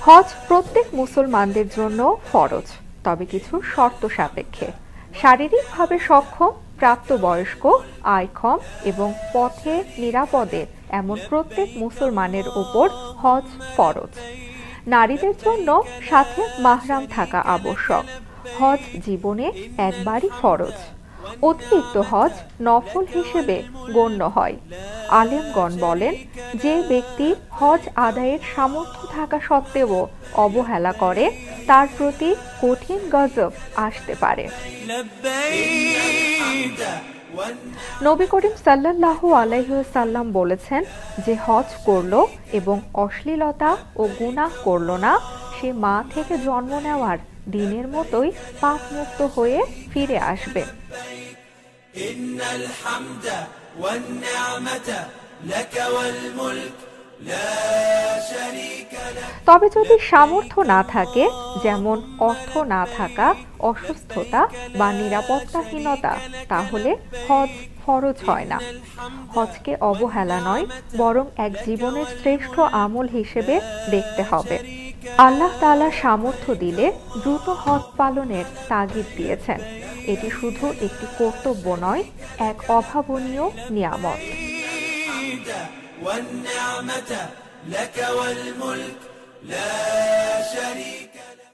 হজ প্রত্যেক মুসলমানদের জন্য ফরজ, তবে কিছু শর্ত সাপেক্ষে। শারীরিকভাবে সক্ষম, প্রাপ্তবয়স্ক আইক্ষম এবং পথে নিরাপদে এমন প্রত্যেক মুসলমানের উপর হজ ফরজ। নারীদের জন্য সাথে মাহরাম থাকা আবশ্যক। হজ জীবনে একবারই ফরজ। অতিরিক্ত হজ নফল হিসেবে গণ্য হয়। আলেমগণ বলেন, যে ব্যক্তি হজ আদায়ের সামর্থ্য থাকা সত্ত্বেও অবহেলা করে, তার প্রতি কঠিন গজব আসতে পারে। নবী করিম সাল্লাহ আলাইসাল্লাম বলেছেন যে, হজ করল এবং অশ্লীলতা ও গুনাহ করল না, সে মা থেকে জন্ম নেওয়ার দিনের মতোই পাপমুক্ত হয়ে ফিরে আসবে। إن الحمد والنعمة لك والملك لا شريك لك তবে যদি সামর্থ্য না থাকে যেমন অর্থ না থাকা অসুস্থতা বা নিরাপত্তাহীনতা তাহলে হজ ফরজ হয় না হজকে অবহেলা নয় বরং এক জীবনের শ্রেষ্ঠ আমল হিসেবে দেখতে হবে আল্লাহ তাআলা সামর্থ্য দিলে দ্রুত হজ পালনের তাগিদ দিয়েছেন এটি শুধু একটি কর্তব্য নয় এক অভাবনীয় নিয়ামত والنعمة لك والملك لا شريك